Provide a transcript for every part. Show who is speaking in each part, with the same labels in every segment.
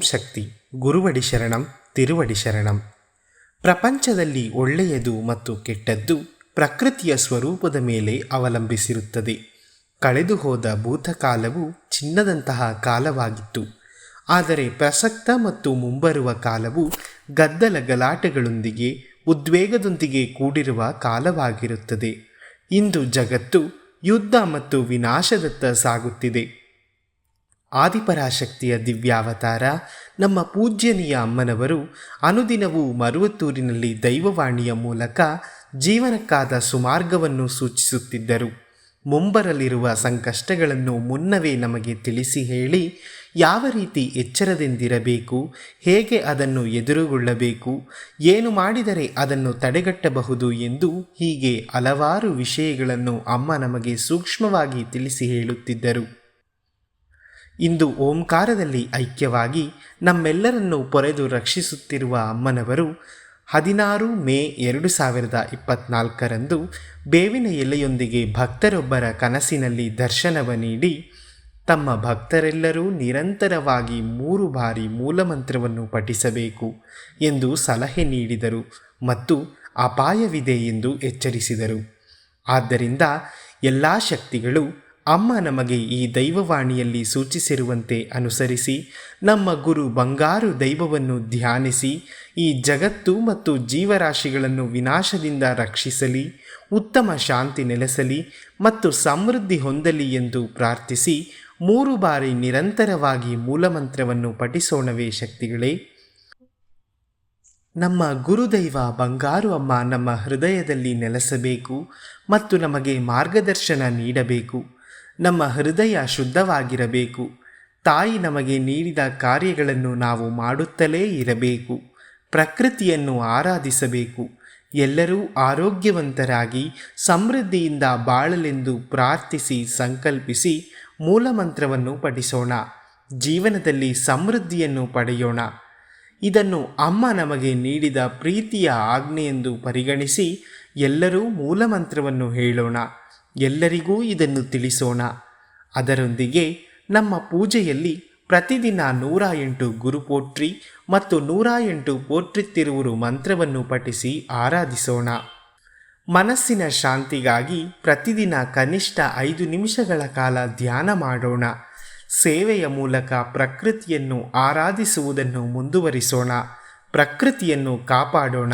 Speaker 1: ಶಕ್ತಿ, ಗುರುವಡಿ ಶರಣಂ, ತಿರುವಡಿ ಶರಣಂ. ಪ್ರಪಂಚದಲ್ಲಿ ಒಳ್ಳೆಯದು ಮತ್ತು ಕೆಟ್ಟದ್ದು ಪ್ರಕೃತಿಯ ಸ್ವರೂಪದ ಮೇಲೆ ಅವಲಂಬಿಸಿರುತ್ತದೆ. ಕಳೆದುಹೋದ ಭೂತಕಾಲವು ಚಿನ್ನದಂತಹ ಕಾಲವಾಗಿತ್ತು. ಆದರೆ ಪ್ರಸಕ್ತ ಮತ್ತು ಮುಂಬರುವ ಕಾಲವು ಗದ್ದಲ ಗಲಾಟೆಗಳೊಂದಿಗೆ ಉದ್ವೇಗದೊಂದಿಗೆ ಕೂಡಿರುವ ಕಾಲವಾಗಿರುತ್ತದೆ. ಇಂದು ಜಗತ್ತು ಯುದ್ಧ ಮತ್ತು ವಿನಾಶದತ್ತ ಸಾಗುತ್ತಿದೆ. ಆದಿಪರಾಶಕ್ತಿಯ ದಿವ್ಯಾವತಾರ. ನಮ್ಮ ಪೂಜ್ಯನೀಯ ಅಮ್ಮನವರು ಅನುದಿನವೂ ಮರುವತ್ತೂರಿನಲ್ಲಿ ದೈವವಾಣಿಯ ಮೂಲಕ ಜೀವನಕ್ಕಾದ ಸುಮಾರ್ಗವನ್ನು ಸೂಚಿಸುತ್ತಿದ್ದರು. ಮುಂಬರಲಿರುವ ಸಂಕಷ್ಟಗಳನ್ನು ಮುನ್ನವೇ ನಮಗೆ ತಿಳಿಸಿ ಹೇಳಿ, ಯಾವ ರೀತಿ ಎಚ್ಚರದಿಂದಿರಬೇಕು, ಹೇಗೆ ಅದನ್ನು ಎದುರುಗೊಳ್ಳಬೇಕು, ಏನು ಮಾಡಿದರೆ ಅದನ್ನು ತಡೆಗಟ್ಟಬಹುದು ಎಂದು ಹೀಗೆ ಹಲವಾರು ವಿಷಯಗಳನ್ನು ಅಮ್ಮ ನಮಗೆ ಸೂಕ್ಷ್ಮವಾಗಿ ತಿಳಿಸಿ ಹೇಳುತ್ತಿದ್ದರು. ಇಂದು ಓಂಕಾರದಲ್ಲಿ ಐಕ್ಯವಾಗಿ ನಮ್ಮೆಲ್ಲರನ್ನು ಪೊರೆದು ರಕ್ಷಿಸುತ್ತಿರುವ ಅಮ್ಮನವರು ಹದಿನಾರು ಮೇ ಎರಡು ಸಾವಿರದ ಇಪ್ಪತ್ನಾಲ್ಕರಂದು ಬೇವಿನ ಎಲೆಯೊಂದಿಗೆ ಭಕ್ತರೊಬ್ಬರ ಕನಸಿನಲ್ಲಿ ದರ್ಶನವ ನೀಡಿ ತಮ್ಮ ಭಕ್ತರೆಲ್ಲರೂ ನಿರಂತರವಾಗಿ ಮೂರು ಬಾರಿ ಮೂಲಮಂತ್ರವನ್ನು ಪಠಿಸಬೇಕು ಎಂದು ಸಲಹೆ ನೀಡಿದರು ಮತ್ತು ಅಪಾಯವಿದೆ ಎಂದು ಎಚ್ಚರಿಸಿದರು. ಆದ್ದರಿಂದ ಎಲ್ಲ ಶಕ್ತಿಗಳು ಅಮ್ಮ ನಮಗೆ ಈ ದೈವವಾಣಿಯಲ್ಲಿ ಸೂಚಿಸಿರುವಂತೆ ಅನುಸರಿಸಿ, ನಮ್ಮ ಗುರು ಬಂಗಾರು ದೈವವನ್ನು ಧ್ಯಾನಿಸಿ, ಈ ಜಗತ್ತು ಮತ್ತು ಜೀವರಾಶಿಗಳನ್ನು ವಿನಾಶದಿಂದ ರಕ್ಷಿಸಲಿ, ಉತ್ತಮ ಶಾಂತಿ ನೆಲೆಸಲಿ ಮತ್ತು ಸಮೃದ್ಧಿ ಹೊಂದಲಿ ಎಂದು ಪ್ರಾರ್ಥಿಸಿ, ಮೂರು ಬಾರಿ ನಿರಂತರವಾಗಿ ಮೂಲಮಂತ್ರವನ್ನು ಪಠಿಸೋಣವೇ ಶಕ್ತಿಗಳೇ. ನಮ್ಮ ಗುರುದೈವ ಬಂಗಾರು ಅಮ್ಮ ನಮ್ಮ ಹೃದಯದಲ್ಲಿ ನೆಲೆಸಬೇಕು ಮತ್ತು ನಮಗೆ ಮಾರ್ಗದರ್ಶನ ನೀಡಬೇಕು. ನಮ್ಮ ಹೃದಯ ಶುದ್ಧವಾಗಿರಬೇಕು. ತಾಯಿ ನಮಗೆ ನೀಡಿದ ಕಾರ್ಯಗಳನ್ನು ನಾವು ಮಾಡುತ್ತಲೇ ಇರಬೇಕು. ಪ್ರಕೃತಿಯನ್ನು ಆರಾಧಿಸಬೇಕು. ಎಲ್ಲರೂ ಆರೋಗ್ಯವಂತರಾಗಿ ಸಮೃದ್ಧಿಯಿಂದ ಬಾಳಲೆಂದು ಪ್ರಾರ್ಥಿಸಿ ಸಂಕಲ್ಪಿಸಿ ಮೂಲಮಂತ್ರವನ್ನು ಪಠಿಸೋಣ. ಜೀವನದಲ್ಲಿ ಸಮೃದ್ಧಿಯನ್ನು ಪಡೆಯೋಣ. ಇದನ್ನು ಅಮ್ಮ ನಮಗೆ ನೀಡಿದ ಪ್ರೀತಿಯ ಆಜ್ಞೆಯೆಂದು ಪರಿಗಣಿಸಿ ಎಲ್ಲರೂ ಮೂಲಮಂತ್ರವನ್ನು ಹೇಳೋಣ. ಎಲ್ಲರಿಗೂ ಇದನ್ನು ತಿಳಿಸೋಣ. ಅದರೊಂದಿಗೆ ನಮ್ಮ ಪೂಜೆಯಲ್ಲಿ ಪ್ರತಿದಿನ ನೂರ ಎಂಟು ಗುರುಪೋಟ್ರಿ ಮತ್ತು ನೂರ ಎಂಟು ಪೋಟ್ರಿತ್ತಿರುವರು ಮಂತ್ರವನ್ನು ಪಠಿಸಿ ಆರಾಧಿಸೋಣ. ಮನಸ್ಸಿನ ಶಾಂತಿಗಾಗಿ ಪ್ರತಿದಿನ ಕನಿಷ್ಠ ಐದು ನಿಮಿಷಗಳ ಕಾಲ ಧ್ಯಾನ ಮಾಡೋಣ. ಸೇವೆಯ ಮೂಲಕ ಪ್ರಕೃತಿಯನ್ನು ಆರಾಧಿಸುವುದನ್ನು ಮುಂದುವರಿಸೋಣ. ಪ್ರಕೃತಿಯನ್ನು ಕಾಪಾಡೋಣ.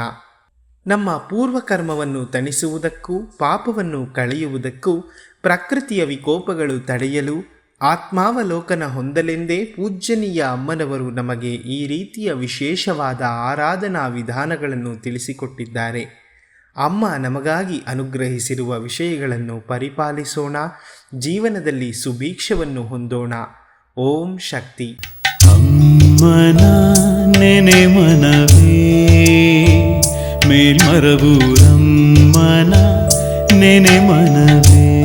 Speaker 1: ನಮ್ಮ ಪೂರ್ವಕರ್ಮವನ್ನು ತಣಿಸುವುದಕ್ಕೂ, ಪಾಪವನ್ನು ಕಳೆಯುವುದಕ್ಕೂ, ಪ್ರಕೃತಿಯ ವಿಕೋಪಗಳು ತಡೆಯಲು, ಆತ್ಮಾವಲೋಕನ ಹೊಂದಲೆಂದೇ ಪೂಜ್ಯನೀಯ ಅಮ್ಮನವರು ನಮಗೆ ಈ ರೀತಿಯ ವಿಶೇಷವಾದ ಆರಾಧನಾ ವಿಧಾನಗಳನ್ನು ತಿಳಿಸಿಕೊಟ್ಟಿದ್ದಾರೆ. ಅಮ್ಮ ನಮಗಾಗಿ ಅನುಗ್ರಹಿಸಿರುವ ವಿಷಯಗಳನ್ನು ಪರಿಪಾಲಿಸೋಣ, ಜೀವನದಲ್ಲಿ ಸುಭೀಕ್ಷವನ್ನು ಹೊಂದೋಣ. ಓಂ ಶಕ್ತಿ.
Speaker 2: ಅಮ್ಮನ ನೆನೆ ಮನವೇ. ಮೇಲ್ಮರಬೂರಮ್ಮನ ನೆನೆ ಮನವೇ